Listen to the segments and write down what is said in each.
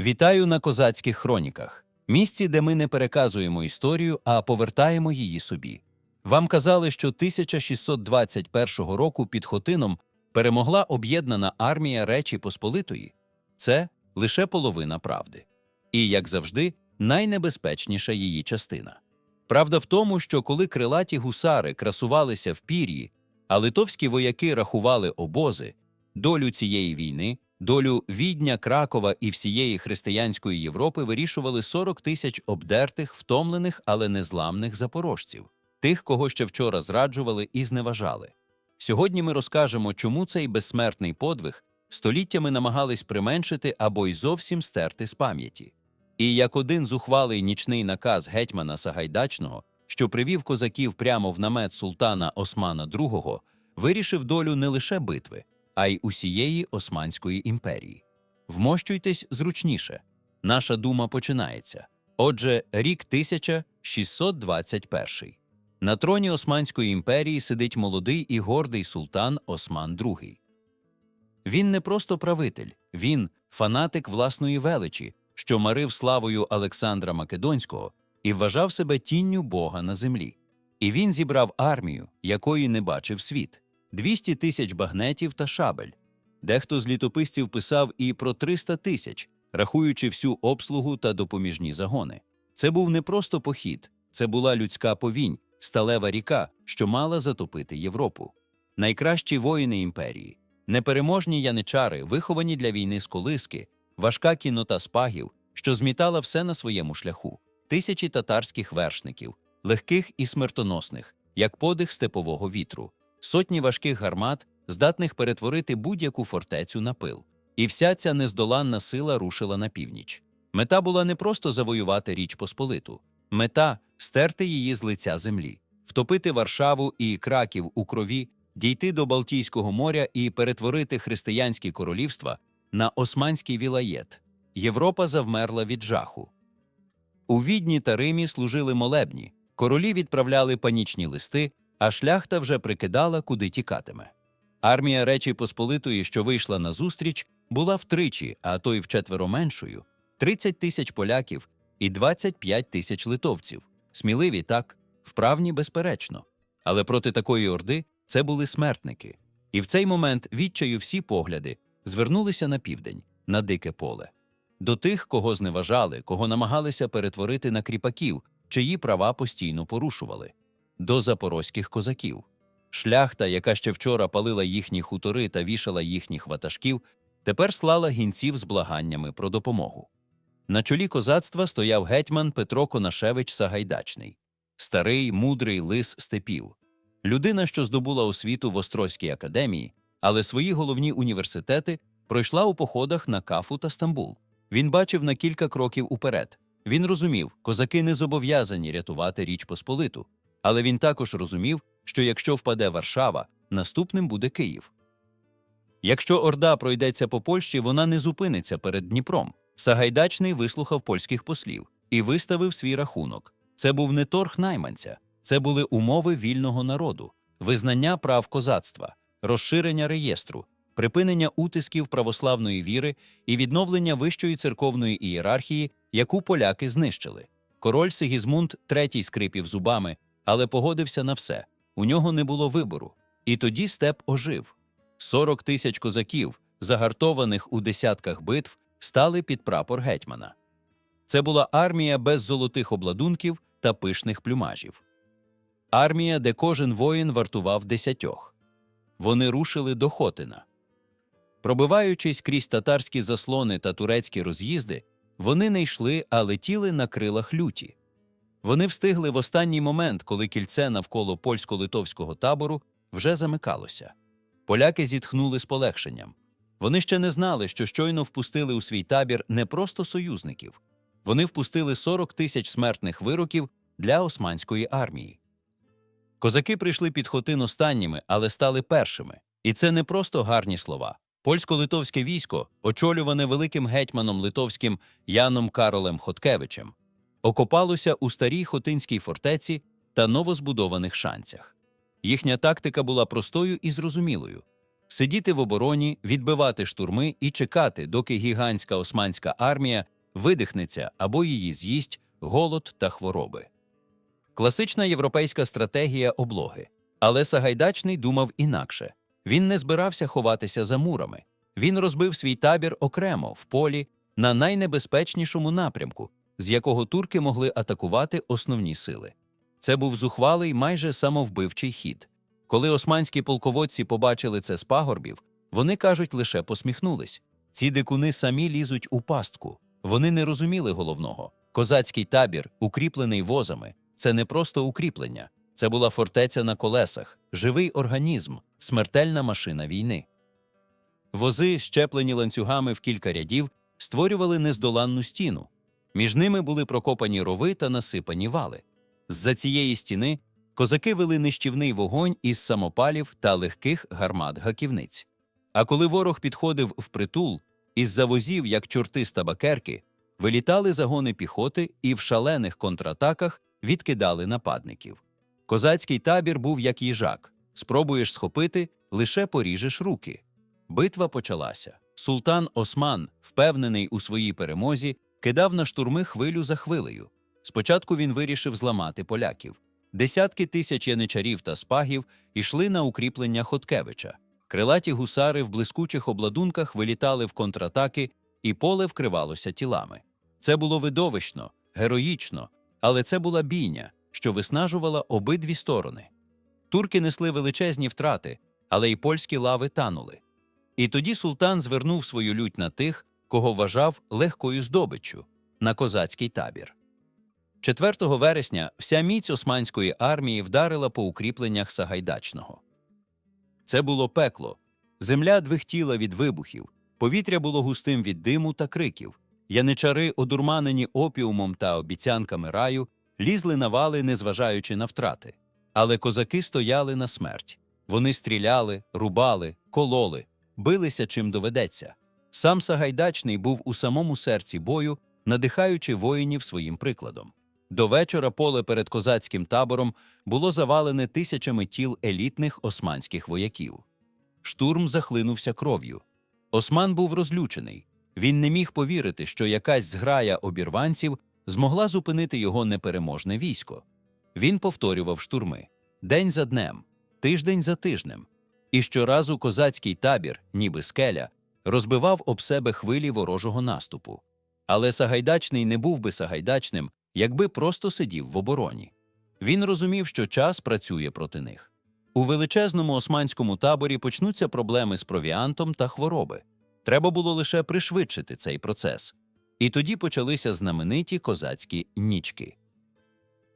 Вітаю на козацьких хроніках, місці, де ми не переказуємо історію, а повертаємо її собі. Вам казали, що 1621 року під Хотином перемогла об'єднана армія Речі Посполитої. Це лише половина правди. І, як завжди, найнебезпечніша її частина. Правда в тому, що коли крилаті гусари красувалися в пір'ї, а литовські вояки рахували обози, долю цієї війни, долю Відня, Кракова і всієї християнської Європи вирішували 40 тисяч обдертих, втомлених, але незламних запорожців, тих, кого ще вчора зраджували і зневажали. Сьогодні ми розкажемо, чому цей безсмертний подвиг століттями намагались применшити або й зовсім стерти з пам'яті. І як один зухвалий нічний наказ гетьмана Сагайдачного, що привів козаків прямо в намет султана Османа II, вирішив долю не лише битви, а й усієї Османської імперії. Вмощуйтесь зручніше. Наша дума починається. Отже, рік 1621. На троні Османської імперії сидить молодий і гордий султан Осман II. Він не просто правитель, він фанатик власної величі, що марив славою Олександра Македонського і вважав себе тінню Бога на землі. І він зібрав армію, якої не бачив світ 200 тисяч багнетів та шабель. Дехто з літописців писав і про 300 тисяч, рахуючи всю обслугу та допоміжні загони. Це був не просто похід, це була людська повінь, сталева ріка, що мала затопити Європу. Найкращі воїни імперії, непереможні яничари, виховані для війни з колиски, важка кіннота спагів, що змітала все на своєму шляху, тисячі татарських вершників, легких і смертоносних, як подих степового вітру, сотні важких гармат, здатних перетворити будь-яку фортецю на пил. І вся ця нездоланна сила рушила на північ. Мета була не просто завоювати Річ Посполиту, мета стерти її з лиця землі, втопити Варшаву і Краків у крові, дійти до Балтійського моря і перетворити християнські королівства на османський вілаєт. Європа завмерла від жаху. У Відні та Римі служили молебні, королі відправляли панічні листи, а шляхта вже прикидала, куди тікатиме. Армія Речі Посполитої, що вийшла на зустріч, була втричі, а то й вчетверо меншою 30 тисяч поляків і 25 тисяч литовців. Сміливі так, вправні безперечно. Але проти такої орди це були смертники. І в цей момент відчаю всі погляди звернулися на південь, на дике поле. До тих, кого зневажали, кого намагалися перетворити на кріпаків, чиї права постійно порушували, до запорозьких козаків. Шляхта, яка ще вчора палила їхні хутори та вішала їхніх ватажків, тепер слала гінців з благаннями про допомогу. На чолі козацтва стояв гетьман Петро Конашевич Сагайдачний, старий, мудрий лис степів, людина, що здобула освіту в Острозькій академії, але свої головні університети пройшла у походах на Кафу та Стамбул. Він бачив на кілька кроків уперед. Він розумів, козаки не зобов'язані рятувати Річ Посполиту, але він також розумів, що якщо впаде Варшава, наступним буде Київ. Якщо Орда пройдеться по Польщі, вона не зупиниться перед Дніпром. Сагайдачний вислухав польських послів і виставив свій рахунок. Це був не торг найманця, це були умови вільного народу, визнання прав козацтва, розширення реєстру, припинення утисків православної віри і відновлення вищої церковної ієрархії, яку поляки знищили. Король Сигізмунд третій скрипів зубами, але погодився на все. У нього не було вибору. І тоді степ ожив. 40 тисяч козаків, загартованих у десятках битв, стали під прапор гетьмана. Це була армія без золотих обладунків та пишних плюмажів. Армія, де кожен воїн вартував десятьох. Вони рушили до Хотина. Пробиваючись крізь татарські заслони та турецькі роз'їзди, вони не йшли, а летіли на крилах люті. Вони встигли в останній момент, коли кільце навколо польсько-литовського табору вже замикалося. Поляки зітхнули з полегшенням. Вони ще не знали, що щойно впустили у свій табір не просто союзників, вони впустили 40 тисяч смертних вироків для османської армії. Козаки прийшли під Хотин останніми, але стали першими. І це не просто гарні слова. Польсько-литовське військо, очолюване великим гетьманом литовським Яном Каролем Хоткевичем, окопалося у старій Хотинській фортеці та новозбудованих шанцях. Їхня тактика була простою і зрозумілою сидіти в обороні, відбивати штурми і чекати, доки гігантська османська армія видихнеться або її з'їсть голод та хвороби. Класична європейська стратегія облоги. Але Сагайдачний думав інакше. Він не збирався ховатися за мурами. Він розбив свій табір окремо в полі на найнебезпечнішому напрямку, з якого турки могли атакувати основні сили. Це був зухвалий, майже самовбивчий хід. Коли османські полководці побачили це з пагорбів, вони кажуть, лише посміхнулись. Ці дикуни самі лізуть у пастку. Вони не розуміли головного. Козацький табір, укріплений возами, це не просто укріплення, це була фортеця на колесах, живий організм, смертельна машина війни. Вози, щеплені ланцюгами в кілька рядів, створювали нездоланну стіну. Між ними були прокопані рови та насипані вали. З-за цієї стіни козаки вели нищівний вогонь із самопалів та легких гармат гаківниць. А коли ворог підходив впритул, із-за возів, як чорти з табакерки, вилітали загони піхоти і в шалених контратаках відкидали нападників. Козацький табір був як їжак спробуєш схопити, лише поріжеш руки. Битва почалася. Султан Осман, впевнений у своїй перемозі, кидав на штурми хвилю за хвилею. Спочатку він вирішив зламати поляків. Десятки тисяч яничарів та спагів йшли на укріплення Хоткевича. Крилаті гусари в блискучих обладунках вилітали в контратаки, і поле вкривалося тілами. Це було видовищно, героїчно, але це була бійня, що виснажувала обидві сторони. Турки несли величезні втрати, але й польські лави танули. І тоді султан звернув свою лють на тих, кого вважав легкою здобиччю на козацький табір. 4 вересня вся міць османської армії вдарила по укріпленнях Сагайдачного. Це було пекло. Земля двихтіла від вибухів, повітря було густим від диму та криків. Яничари, одурманені опіумом та обіцянками раю, лізли на вали, незважаючи на втрати. Але козаки стояли на смерть. Вони стріляли, рубали, кололи, билися чим доведеться. Сам Сагайдачний був у самому серці бою, надихаючи воїнів своїм прикладом. До вечора поле перед козацьким табором було завалене тисячами тіл елітних османських вояків. Штурм захлинувся кров'ю. Осман був розлючений. Він не міг повірити, що якась зграя обірванців змогла зупинити його непереможне військо. Він повторював штурми день за днем, тиждень за тижнем. І щоразу козацький табір, ніби скеля, розбивав об себе хвилі ворожого наступу. Але Сагайдачний не був би Сагайдачним, якби просто сидів в обороні. Він розумів, що час працює проти них. У величезному османському таборі почнуться проблеми з провіантом та хвороби. Треба було лише пришвидшити цей процес. І тоді почалися знамениті козацькі нічки.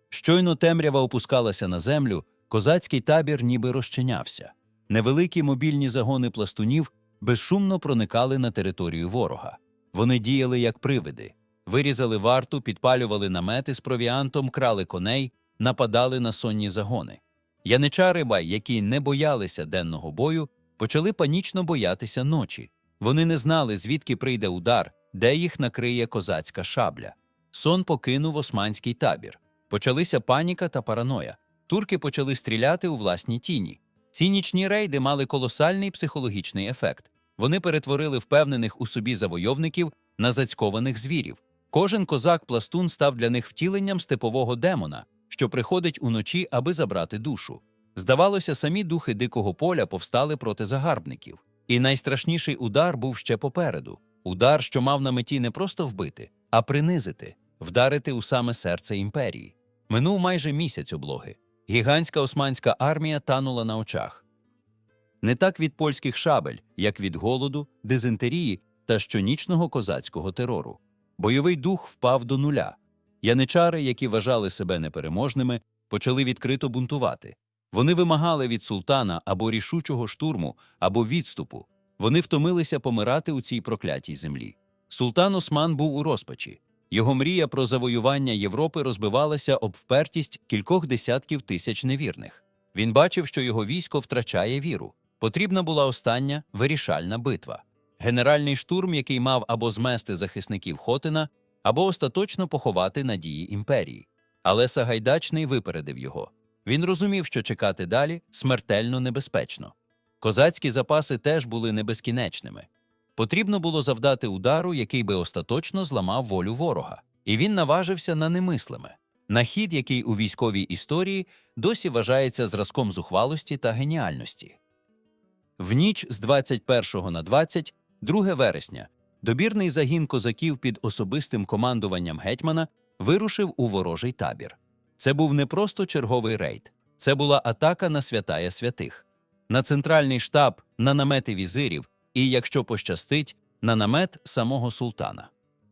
Щойно темрява опускалася на землю, козацький табір ніби розчинявся. Невеликі мобільні загони пластунів безшумно проникали на територію ворога. Вони діяли як привиди, вирізали варту, підпалювали намети з провіантом, крали коней, нападали на сонні загони. Яничари бай, які не боялися денного бою, почали панічно боятися ночі. Вони не знали, звідки прийде удар, де їх накриє козацька шабля. Сон покинув османський табір. Почалися паніка та параноя. Турки почали стріляти у власні тіні. Ці нічні рейди мали колосальний психологічний ефект. Вони перетворили впевнених у собі завойовників на зацькованих звірів. Кожен козак-пластун став для них втіленням степового демона, що приходить уночі, аби забрати душу. Здавалося, самі духи дикого поля повстали проти загарбників. І найстрашніший удар був ще попереду удар, що мав на меті не просто вбити, а принизити, вдарити у саме серце імперії. Минув майже місяць облоги. Гігантська османська армія танула на очах. Не так від польських шабель, як від голоду, дизентерії та щонічного козацького терору. Бойовий дух впав до нуля. Яничари, які вважали себе непереможними, почали відкрито бунтувати. Вони вимагали від султана або рішучого штурму, або відступу. Вони втомилися помирати у цій проклятій землі. Султан Осман був у розпачі. Його мрія про завоювання Європи розбивалася об впертість кількох десятків тисяч невірних. Він бачив, що його військо втрачає віру. Потрібна була остання вирішальна битва. Генеральний штурм, який мав або змести захисників Хотина, або остаточно поховати надії імперії. Але Сагайдачний випередив його. Він розумів, що чекати далі смертельно небезпечно. Козацькі запаси теж були не безкінечними. Потрібно було завдати удару, який би остаточно зламав волю ворога, і він наважився на немислиме. На хід, який у військовій історії досі вважається зразком зухвалості та геніальності. В ніч з 21 на 20, 2 вересня, добірний загін козаків під особистим командуванням гетьмана вирушив у ворожий табір. Це був не просто черговий рейд, це була атака на святая святих, на центральний штаб, на намети візирів і, якщо пощастить, на намет самого султана.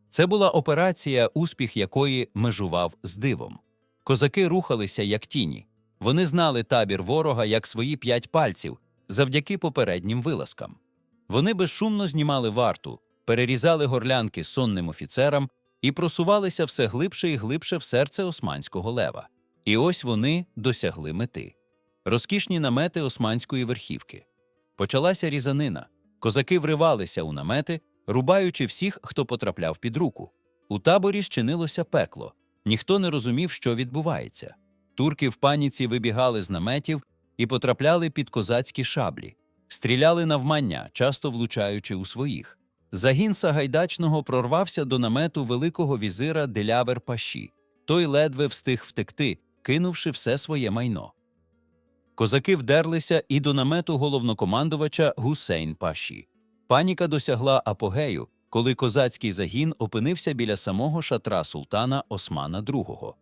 Це була операція, успіх якої межував з дивом. Козаки рухалися як тіні. Вони знали табір ворога як свої п'ять пальців завдяки попереднім вилазкам. Вони безшумно знімали варту, перерізали горлянки сонним офіцерам і просувалися все глибше і глибше в серце османського лева. І ось вони досягли мети. Розкішні намети османської верхівки. Почалася різанина. Козаки вривалися у намети, рубаючи всіх, хто потрапляв під руку. У таборі щинилося пекло. Ніхто не розумів, що відбувається. Турки в паніці вибігали з наметів і потрапляли під козацькі шаблі, стріляли навмання, часто влучаючи у своїх. Загін Сагайдачного прорвався до намету великого візира Делявер Паші. Той ледве встиг втекти, кинувши все своє майно. Козаки вдерлися і до намету головнокомандувача Гусейн Паші. Паніка досягла апогею, коли козацький загін опинився біля самого шатра султана Османа II.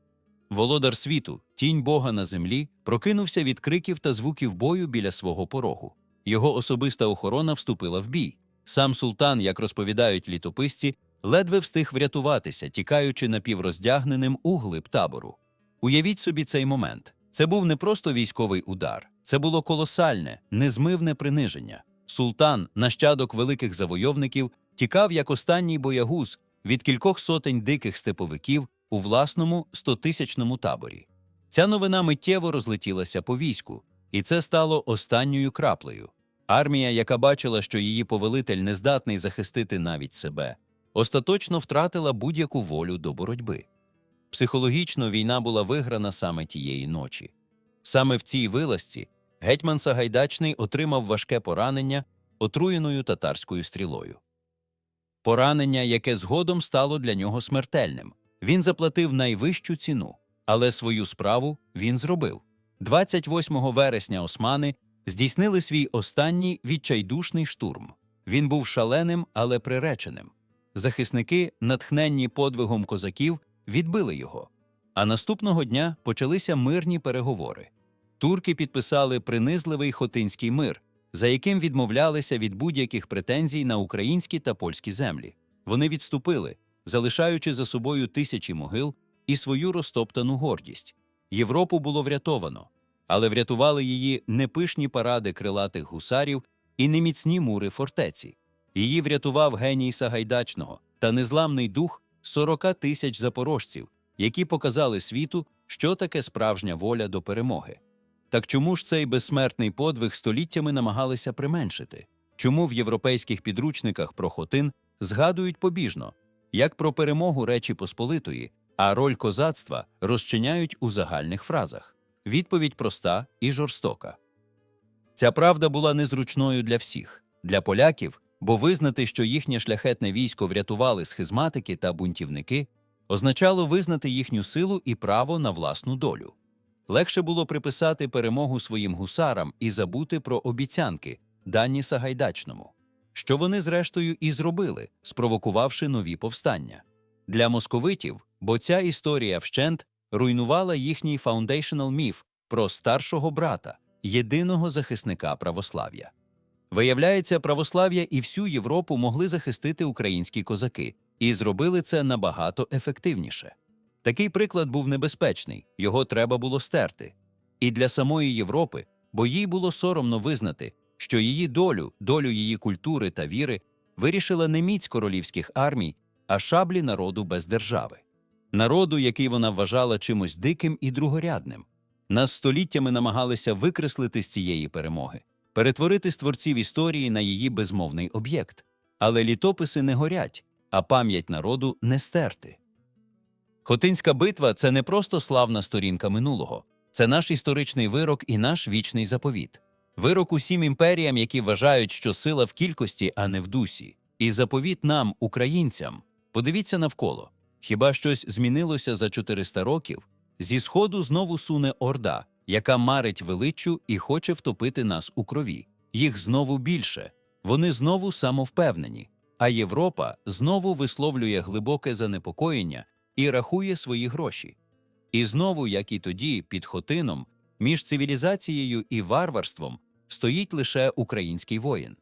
Володар світу, тінь Бога на землі, прокинувся від криків та звуків бою біля свого порогу. Його особиста охорона вступила в бій. Сам султан, як розповідають літописці, ледве встиг врятуватися, тікаючи напівроздягненим у глиб табору. Уявіть собі цей момент. Це був не просто військовий удар, це було колосальне, незмивне приниження. Султан, нащадок великих завойовників, тікав як останній боягуз від кількох сотень диких степовиків у власному стотисячному таборі. Ця новина миттєво розлетілася по війську, і це стало останньою краплею. Армія, яка бачила, що її повелитель не здатний захистити навіть себе, остаточно втратила будь-яку волю до боротьби. Психологічно війна була виграна саме тієї ночі. Саме в цій вилазці гетьман Сагайдачний отримав важке поранення отруєною татарською стрілою. Поранення, яке згодом стало для нього смертельним. Він заплатив найвищу ціну, але свою справу він зробив. 28 вересня османи здійснили свій останній відчайдушний штурм. Він був шаленим, але приреченим. Захисники, натхненні подвигом козаків, відбили його. А наступного дня почалися мирні переговори. Турки підписали принизливий Хотинський мир, за яким відмовлялися від будь-яких претензій на українські та польські землі. Вони відступили, залишаючи за собою тисячі могил і свою розтоптану гордість. Європу було врятовано, але врятували її не пишні паради крилатих гусарів і не міцні мури фортеці. Її врятував геній Сагайдачного та незламний дух 40 тисяч запорожців, які показали світу, що таке справжня воля до перемоги. Так чому ж цей безсмертний подвиг століттями намагалися применшити? Чому в європейських підручниках про Хотин згадують побіжно, як про перемогу Речі Посполитої, а роль козацтва розчиняють у загальних фразах? Відповідь проста і жорстока. Ця правда була незручною для всіх, для поляків, бо визнати, що їхнє шляхетне військо врятували схизматики та бунтівники, означало визнати їхню силу і право на власну долю. Легше було приписати перемогу своїм гусарам і забути про обіцянки, дані Сагайдачному, що вони, зрештою, і зробили, спровокувавши нові повстання. Для московитів, бо ця історія вщент руйнувала їхній фаундейшнл міф про старшого брата, єдиного захисника православ'я. Виявляється, православ'я і всю Європу могли захистити українські козаки, і зробили це набагато ефективніше. Такий приклад був небезпечний, його треба було стерти. І для самої Європи, бо їй було соромно визнати, що її долю, долю її культури та віри вирішила не міць королівських армій, а шаблі народу без держави, народу, який вона вважала чимось диким і другорядним. Нас століттями намагалися викреслити з цієї перемоги, перетворити з творців історії на її безмовний об'єкт. Але літописи не горять, а пам'ять народу не стерти. Хотинська битва це не просто славна сторінка минулого, це наш історичний вирок і наш вічний заповіт. Вирок усім імперіям, які вважають, що сила в кількості, а не в дусі. І заповіт нам, українцям. Подивіться навколо. Хіба щось змінилося за 400 років? Зі сходу знову суне орда, яка марить величчю і хоче втопити нас у крові. Їх знову більше. Вони знову самовпевнені. А Європа знову висловлює глибоке занепокоєння і рахує свої гроші. І знову, як і тоді, під Хотином, між цивілізацією і варварством стоїть лише український воїн,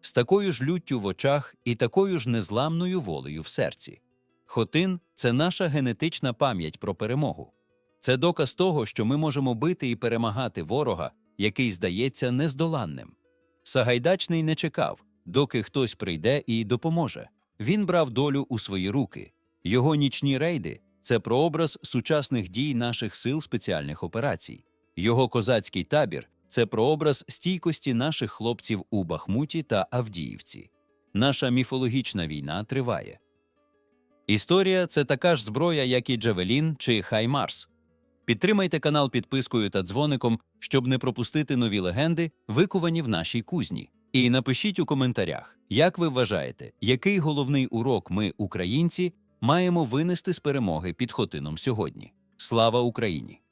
з такою ж люттю в очах і такою ж незламною волею в серці. Хотин це наша генетична пам'ять про перемогу. Це доказ того, що ми можемо бити і перемагати ворога, який здається нездоланним. Сагайдачний не чекав, доки хтось прийде і допоможе. Він брав долю у свої руки. Його нічні рейди це прообраз сучасних дій наших сил спеціальних операцій. Його козацький табір це прообраз стійкості наших хлопців у Бахмуті та Авдіївці. Наша міфологічна війна триває. Історія це така ж зброя, як і Джавелін чи Хаймарс. Підтримайте канал підпискою та дзвоником, щоб не пропустити нові легенди, викувані в нашій кузні. І напишіть у коментарях, як ви вважаєте, який головний урок ми, українці, маємо винести з перемоги під Хотином сьогодні. Слава Україні!